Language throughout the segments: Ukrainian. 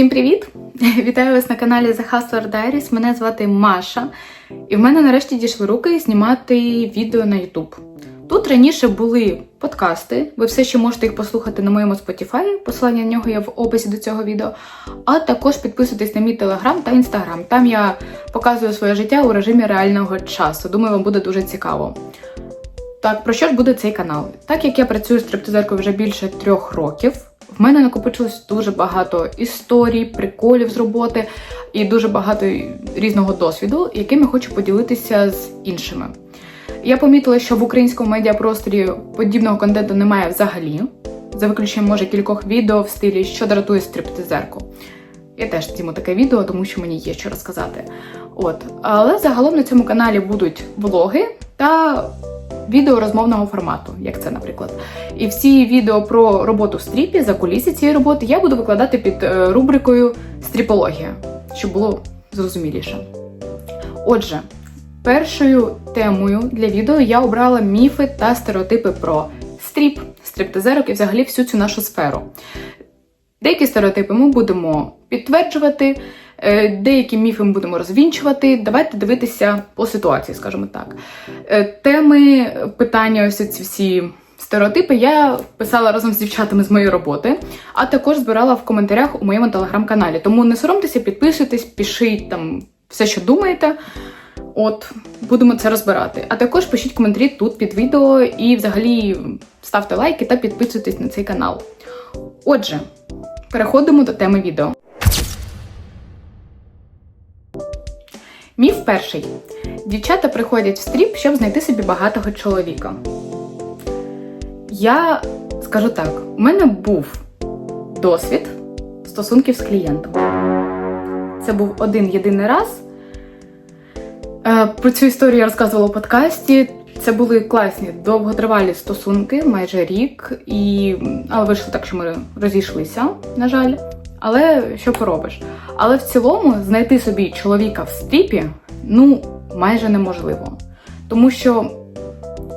Всім привіт! Вітаю вас на каналі The Hustler Diaries. Мене звати Маша, і в мене нарешті дійшли руки знімати відео на YouTube. Тут раніше були подкасти, ви все ще можете їх послухати на моєму Spotify, посилання на нього є в описі до цього відео. А також підписуйтесь на мій телеграм та інстаграм. Там я показую своє життя у режимі реального часу. Думаю, вам буде дуже цікаво. Так, про що ж буде цей канал? Так як я працюю стриптизеркою вже більше трьох років, в мене накопичилось дуже багато історій, приколів з роботи і дуже багато різного досвіду, яким я хочу поділитися з іншими. Я помітила, що в українському медіапросторі подібного контенту немає взагалі, за виключенням може кількох відео в стилі що дратує стриптизерку. Я теж зніму таке відео, тому що мені є що розказати. От, але загалом на цьому каналі будуть влоги та відео розмовного формату, як це, наприклад. І всі відео про роботу в стріпі, за кулісі цієї роботи, я буду викладати під е, рубрикою Стріпологія, щоб було зрозуміліше. Отже, першою темою для відео я обрала міфи та стереотипи про стріп, стриптизерок і взагалі всю цю нашу сферу. Деякі стереотипи ми будемо підтверджувати, деякі міфи ми будемо розвінчувати. Давайте дивитися по ситуації, скажімо так. Е, Теми, питання, ось ці всі стереотипи я писала разом з дівчатами з моєї роботи, а також збирала в коментарях у моєму телеграм-каналі. Тому не соромтеся, підписуйтесь, пишіть там все, що думаєте. От, будемо це розбирати. А також пишіть коментарі тут під відео і взагалі ставте лайки та підписуйтесь на цей канал. Отже, переходимо до теми відео. Міф перший. Дівчата приходять в стріп, щоб знайти собі багатого чоловіка. Я скажу так: у мене був досвід стосунків з клієнтом. Це був один єдиний раз. Е, Про цю історію я розказувала у подкасті. Це були класні довготривалі стосунки, майже рік, і але вийшло так, що ми розійшлися, на жаль. Але що поробиш? Але в цілому знайти собі чоловіка в стріпі ну майже неможливо. Тому що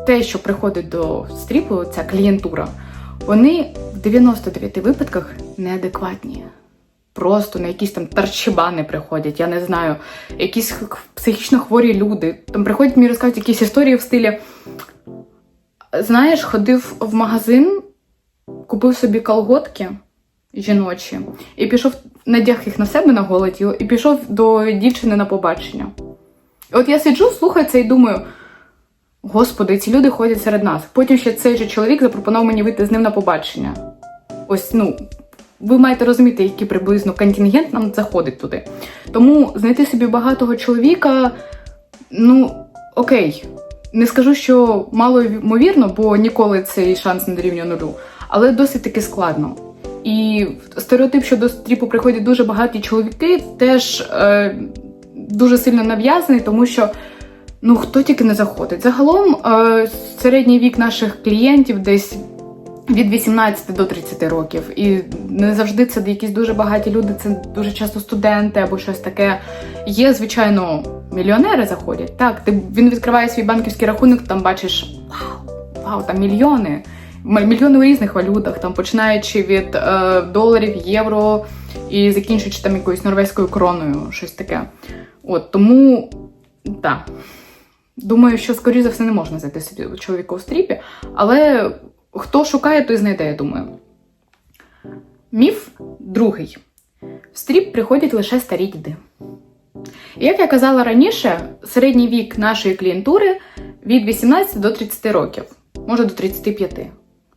те, що приходить до стріпу, ця клієнтура, вони в 99 випадках неадекватні. Просто на якісь там тарчибани приходять, я не знаю, якісь психічно хворі люди. Там приходять мені розказують якісь історії в стилі. Знаєш, ходив в магазин, купив собі колготки жіночі, і пішов, надяг їх на себе на голе тіло, і пішов до дівчини на побачення. І от я сиджу, слухаю це і думаю: Господи, ці люди ходять серед нас. Потім ще цей же чоловік запропонував мені вийти з ним на побачення. Ось, ну, ви маєте розуміти, який приблизно контингент нам заходить туди. Тому знайти собі багатого чоловіка, ну, окей. Не скажу, що мало ймовірно, бо ніколи цей шанс не дорівнює нулю, але досить таки складно. І стереотип, що до стріпу приходять дуже багаті чоловіки, теж е, дуже сильно нав'язаний, тому що ну хто тільки не заходить. Загалом е, середній вік наших клієнтів десь від 18 до 30 років. І не завжди це якісь дуже багаті люди, це дуже часто студенти або щось таке. Є, звичайно, мільйонери заходять. Так, ти він відкриває свій банківський рахунок, там бачиш вау, вау, там мільйони. Мільйони у різних валютах, там починаючи від е, доларів, євро і закінчуючи там якоюсь норвезькою кроною, щось таке. От тому так. Думаю, що скоріш за все не можна знайти собі чоловіка у стріпі, але хто шукає, той знайде, я думаю. Міф другий. В стріп приходять лише старі діди. І Як я казала раніше, середній вік нашої клієнтури від 18 до 30 років, може до 35.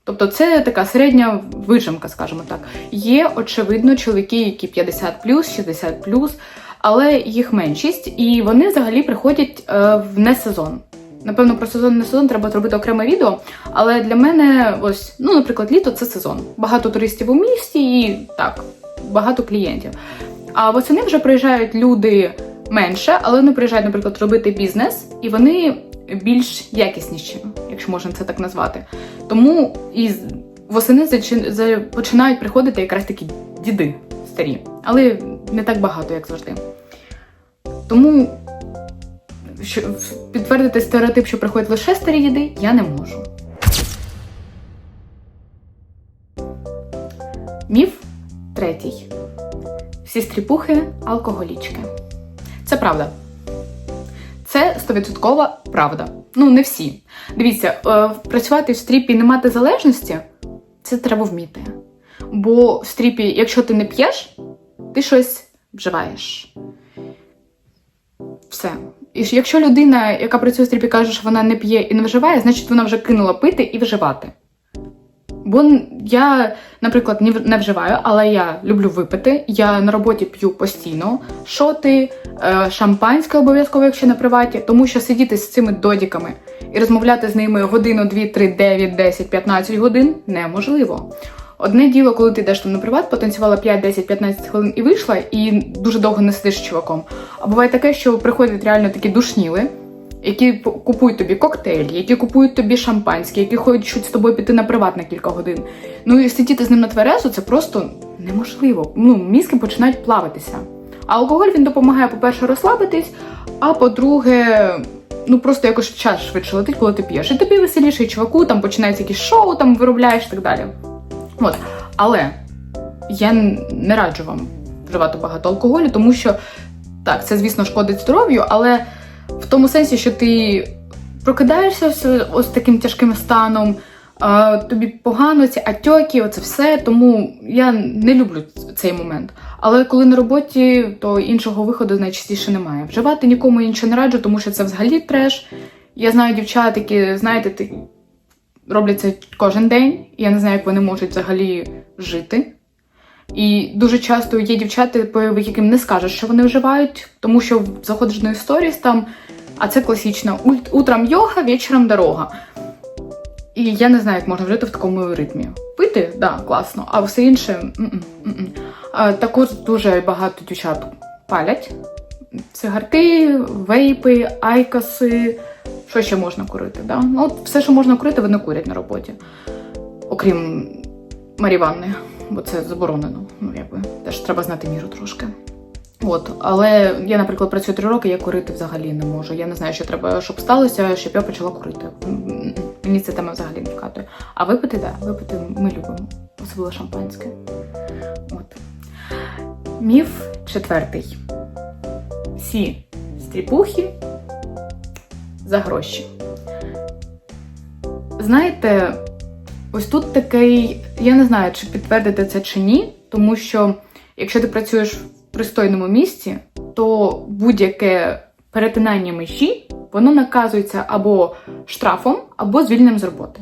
Тобто це така середня вижимка, скажімо так. Є, очевидно, чоловіки, які 50 60 але їх меншість, і вони взагалі приходять е, в несезон. Напевно, про сезон не сезон треба зробити окреме відео. Але для мене, ось, ну, наприклад, літо це сезон. Багато туристів у місті і так, багато клієнтів. А восени вже приїжджають люди менше, але вони приїжджають, наприклад, робити бізнес, і вони більш якісніші, якщо можна це так назвати. Тому і восени починають приходити якраз такі діди старі, але не так багато, як завжди. Тому що, підтвердити стереотип, що приходять лише старі діди, я не можу. Міф третій. всі стріпухи алкоголічки. Це правда. Це стовідсоткова правда. Ну, не всі. Дивіться, е, працювати в стріпі і не мати залежності це треба вміти. Бо в стріпі, якщо ти не п'єш, ти щось вживаєш. Все. І якщо людина, яка працює в стріпі, каже, що вона не п'є і не вживає, значить вона вже кинула пити і вживати. Бо я, наприклад, не вживаю, але я люблю випити. Я на роботі п'ю постійно шоти, е, шампанське обов'язково, якщо на приваті, тому що сидіти з цими додіками і розмовляти з ними годину, 2, 3, 9, 10, 15 годин неможливо. Одне діло, коли ти йдеш там на приват, потанцювала 5, 10, 15 хвилин і вийшла, і дуже довго не сидиш з чуваком. А буває таке, що приходять реально такі душніли, які купують тобі коктейлі, які купують тобі шампанське, які хочуть з тобою піти на приват на кілька годин. Ну і сидіти з ним на тверезу це просто неможливо. Ну, мізки починають плаватися. А алкоголь він допомагає, по-перше, розслабитись, а по-друге, ну просто якось час швидше летить, коли ти п'єш. І тобі веселіше, і чуваку, там починається якісь шоу, там виробляєш і так далі. От. Але я не раджу вам вживати багато алкоголю, тому що так, це, звісно, шкодить здоров'ю, але в тому сенсі, що ти прокидаєшся ось таким тяжким станом, тобі погано, ці атьоки, оце все. Тому я не люблю цей момент. Але коли на роботі, то іншого виходу найчастіше немає. Вживати нікому нічого не раджу, тому що це взагалі треш. Я знаю дівчат, які, знаєте, роблять це кожен день. і Я не знаю, як вони можуть взагалі жити. І дуже часто є дівчата, яким не скажеш, що вони вживають, тому що заходиш на сторіс там, а це класично. «Ульт- Утром йога, вечором дорога. І я не знаю, як можна жити в такому ритмі. Пити, да, класно, а все інше. також дуже багато дівчат палять. Цигарки, вейпи, айкоси. Що ще можна курити? Да? Ну, от все, що можна курити, вони курять на роботі. Окрім маріванни, бо це заборонено. Ну, якби теж треба знати міру трошки. От, але я, наприклад, працюю три роки, я курити взагалі не можу. Я не знаю, що треба, щоб сталося, щоб я почала курити. Мені ця тема взагалі не вкатує. А випити, так, да, випити ми любимо, особливо шампанське. От. Міф четвертий. Всі стріпухи за гроші. Знаєте, ось тут такий, я не знаю, чи підтвердити це чи ні, тому що якщо ти працюєш в пристойному місці, то будь-яке перетинання межі воно наказується або штрафом, або звільненням з роботи.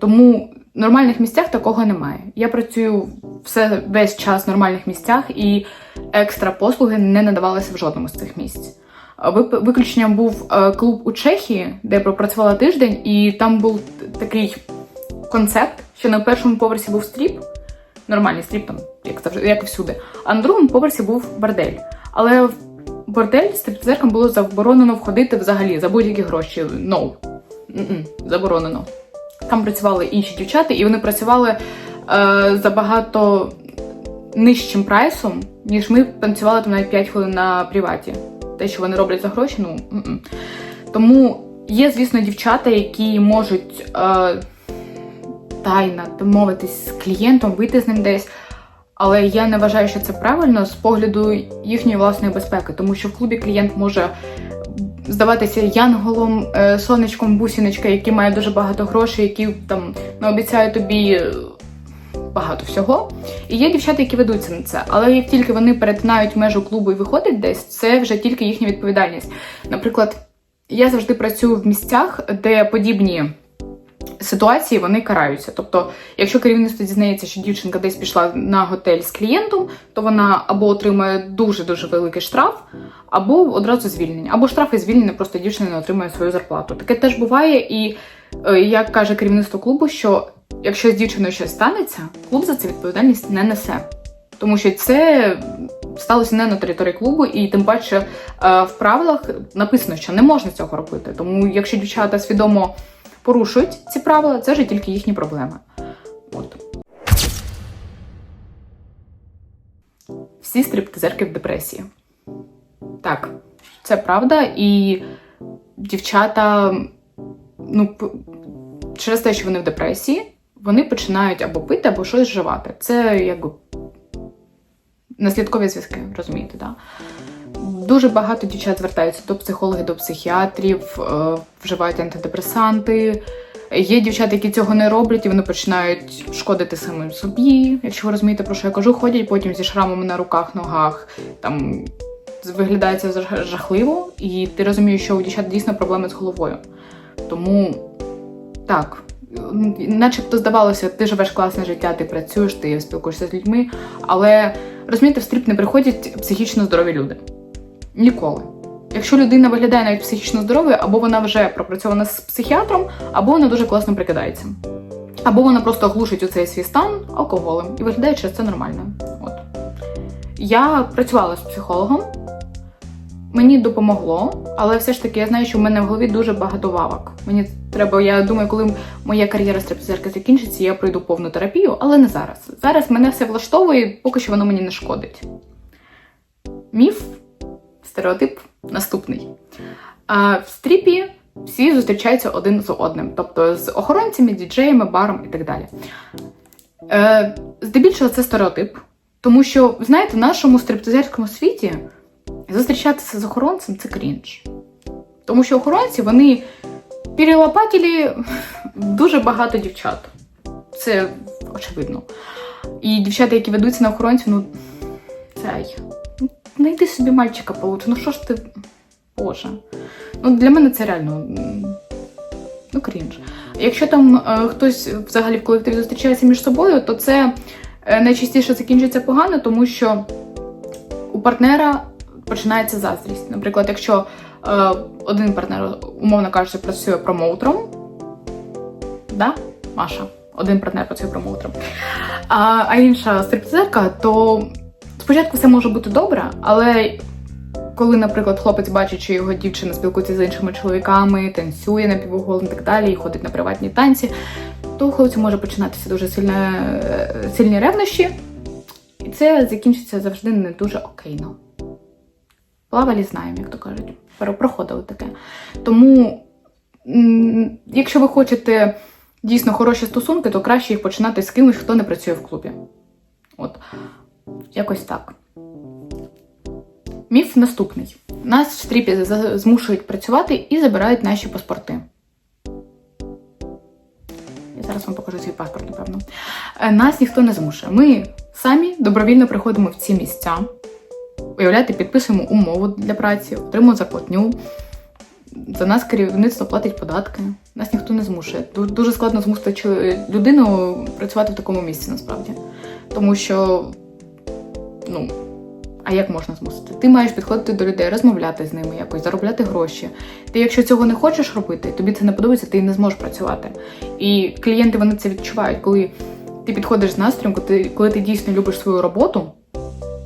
Тому в нормальних місцях такого немає. Я працюю все весь час в нормальних місцях, і екстра послуги не надавалися в жодному з цих місць. Виключенням був е, клуб у Чехії, де я пропрацювала тиждень, і там був такий концепт, що на першому поверсі був стріп, нормальний стріп, там, як, завжди, як і всюди, а на другому поверсі був бордель. Але в бордель стриптизеркам було заборонено входити взагалі за будь-які гроші. No. М-м, заборонено. Там працювали інші дівчата, і вони працювали е, за багато нижчим прайсом, ніж ми танцювали там навіть 5 хвилин на приваті. Те, що вони роблять за гроші, ну м-м. тому є, звісно, дівчата, які можуть е, тайно домовитись з клієнтом, вийти з ним десь. Але я не вважаю, що це правильно з погляду їхньої власної безпеки, тому що в клубі клієнт може здаватися янголом, е, сонечком, бусіночка, який має дуже багато грошей, які там наобіцяє тобі е, багато всього. І є дівчата, які ведуться на це. Але як тільки вони перетинають межу клубу і виходять десь, це вже тільки їхня відповідальність. Наприклад, я завжди працюю в місцях, де подібні ситуації вони караються. Тобто, якщо керівництво дізнається, що дівчинка десь пішла на готель з клієнтом, то вона або отримає дуже дуже великий штраф, або одразу звільнення, або штраф і звільнення, просто дівчина не отримує свою зарплату. Таке теж буває, і е, як каже керівництво клубу, що якщо з дівчиною щось станеться, клуб за це відповідальність не несе. Тому що це сталося не на території клубу, і тим паче е, в правилах написано, що не можна цього робити. Тому якщо дівчата свідомо порушують ці правила, це вже тільки їхні проблеми. От. Всі стриптизерки в депресії. Так, це правда, і дівчата, ну, через те, що вони в депресії, вони починають або пити, або щось вживати. Це якби наслідкові зв'язки, розумієте, да? Дуже багато дівчат звертаються до психологів, до психіатрів, е, вживають антидепресанти. Є дівчата, які цього не роблять, і вони починають шкодити самим собі. Якщо ви розумієте, про що я кажу, ходять потім зі шрамами на руках, ногах, там виглядає це жахливо, і ти розумієш, що у дівчат дійсно проблеми з головою. Тому так, начебто здавалося, ти живеш класне життя, ти працюєш, ти спілкуєшся з людьми, але розумієте, в стріп не приходять психічно здорові люди. Ніколи. Якщо людина виглядає навіть психічно здоровою, або вона вже пропрацьована з психіатром, або вона дуже класно прикидається. Або вона просто глушить у цей свій стан алкоголем і виглядає через це нормально. От. Я працювала з психологом, мені допомогло, але все ж таки я знаю, що в мене в голові дуже багато вавок. Мені треба, я думаю, коли моя кар'єра стриптизерки закінчиться, я пройду повну терапію, але не зараз. Зараз мене все влаштовує, поки що воно мені не шкодить. Міф, стереотип наступний. А в стріпі всі зустрічаються один з одним, тобто з охоронцями, діджеями, баром і так далі. Е, здебільшого це стереотип, тому що, знаєте, в нашому стриптизерському світі зустрічатися з охоронцем це крінж. Тому що охоронці вони перелопатили дуже багато дівчат. Це очевидно. І дівчата, які ведуться на охоронців, ну цей. Знайди собі мальчика получше. Ну що ж ти. Боже. Ну, для мене це реально. Ну, крінж. Якщо там е, хтось взагалі в колективі зустрічається між собою, то це е, найчастіше закінчується погано, тому що у партнера починається заздрість. Наприклад, якщо е, один партнер, умовно кажучи, працює промоутером, да, Маша, один партнер працює промоутером, а, а інша стриптизерка, то спочатку все може бути добре, але коли, наприклад, хлопець бачить, що його дівчина спілкується з іншими чоловіками, танцює на півголом і так далі, і ходить на приватні танці, то у хлопця може починатися дуже сильне, сильні ревнощі, і це закінчиться завжди не дуже окейно. Плавалі знаємо, як то кажуть. Проходили таке. Тому, якщо ви хочете дійсно хороші стосунки, то краще їх починати з кимось, хто не працює в клубі. От, якось так. Міф наступний: нас в стріпі змушують працювати і забирають наші паспорти. Я зараз вам покажу свій паспорт, напевно. Е, Нас ніхто не змушує. Ми самі добровільно приходимо в ці місця. Уявляєте, підписуємо умову для праці, отримуємо зарплатню. За нас керівництво платить податки. Нас ніхто не змушує. Дуже складно змусити людину працювати в такому місці насправді. Тому що, ну, а як можна змусити? Ти маєш підходити до людей, розмовляти з ними якось, заробляти гроші. Ти, якщо цього не хочеш робити, тобі це не подобається, ти не зможеш працювати. І клієнти вони це відчувають, коли ти підходиш з настроєм, коли ти, коли ти дійсно любиш свою роботу,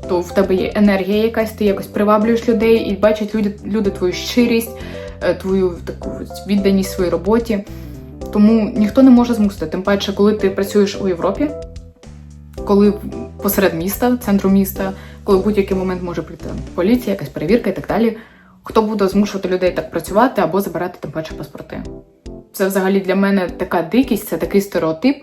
то в тебе є енергія якась, ти якось приваблюєш людей і бачать люди, люди твою щирість, е, твою таку відданість своїй роботі. Тому ніхто не може змусити. Тим паче, коли ти працюєш у Європі, коли посеред міста, центру міста, коли в будь-який момент може прийти поліція, якась перевірка і так далі. Хто буде змушувати людей так працювати або забирати тим паче паспорти? Це взагалі для мене така дикість, це такий стереотип.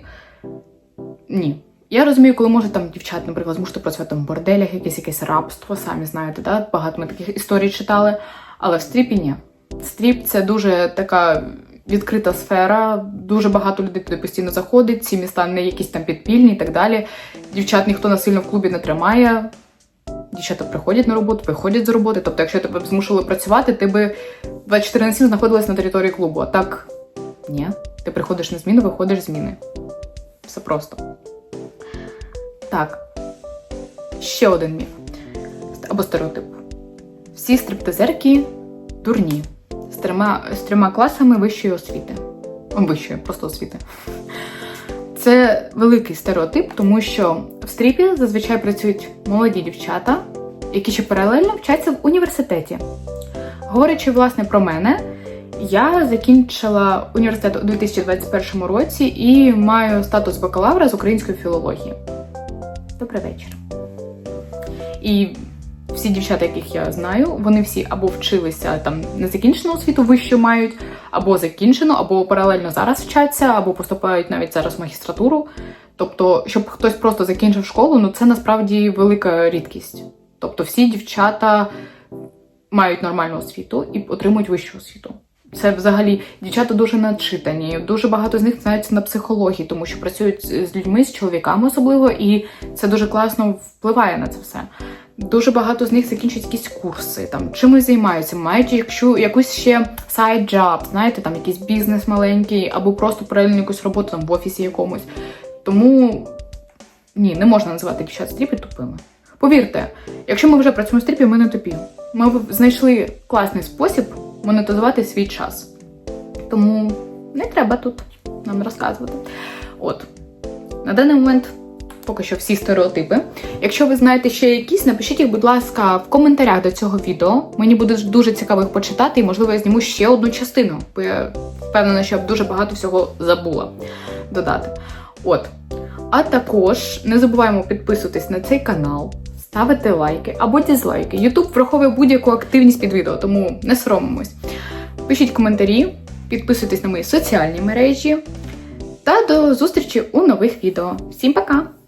Ні. Я розумію, коли може там дівчат, наприклад, змусити працювати в борделях, якесь якесь рабство, самі знаєте, да? багато ми таких історій читали. Але в стріпі ні. Стріп це дуже така відкрита сфера, дуже багато людей туди постійно заходить, ці міста не якісь там підпільні і так далі. Дівчат ніхто насильно в клубі не тримає. Дівчата приходять на роботу, виходять з роботи. Тобто, якщо тебе б змушували працювати, ти би 24 на 7 знаходилась на території клубу. А так ні. Ти приходиш на зміну, виходиш з зміни. Все просто. Так. Ще один міф. Або стереотип. Всі стриптизерки дурні. З трьома, з трьома класами вищої освіти. Вищої, просто освіти. Це великий стереотип, тому що в стріпі зазвичай працюють молоді дівчата, які ще паралельно вчаться в університеті. Говорячи власне про мене, я закінчила університет у 2021 році і маю статус бакалавра з української філології. Добрий вечір. І всі дівчата, яких я знаю, вони всі або вчилися там незакінчену освіту вищу мають, або закінчену, або паралельно зараз вчаться, або поступають навіть зараз в магістратуру. Тобто, щоб хтось просто закінчив школу, ну це насправді велика рідкість. Тобто, всі дівчата мають нормальну освіту і отримують вищу освіту. Це взагалі дівчата дуже начитані. Дуже багато з них знаються на психології, тому що працюють з людьми, з чоловіками особливо, і це дуже класно впливає на це все. Дуже багато з них закінчують якісь курси, там чимось займаються, мають якщо якусь ще job, знаєте, там якийсь бізнес маленький, або просто паралельно якусь роботу там в офісі якомусь. Тому ні, не можна називати дівчат стріпи тупими. Повірте, якщо ми вже працюємо в стріпі, ми не тупі. Ми знайшли класний спосіб монетизувати свій час. Тому не треба тут нам розказувати. От, на даний момент поки що всі стереотипи. Якщо ви знаєте ще якісь, напишіть їх, будь ласка, в коментарях до цього відео. Мені буде дуже цікаво їх почитати, і можливо я зніму ще одну частину, бо я впевнена, що я б дуже багато всього забула додати. От. А також не забуваємо підписуватись на цей канал, ставити лайки або дізлайки. YouTube враховує будь-яку активність під відео, тому не соромимось. Пишіть коментарі, підписуйтесь на мої соціальні мережі. Та до зустрічі у нових відео. Всім пока!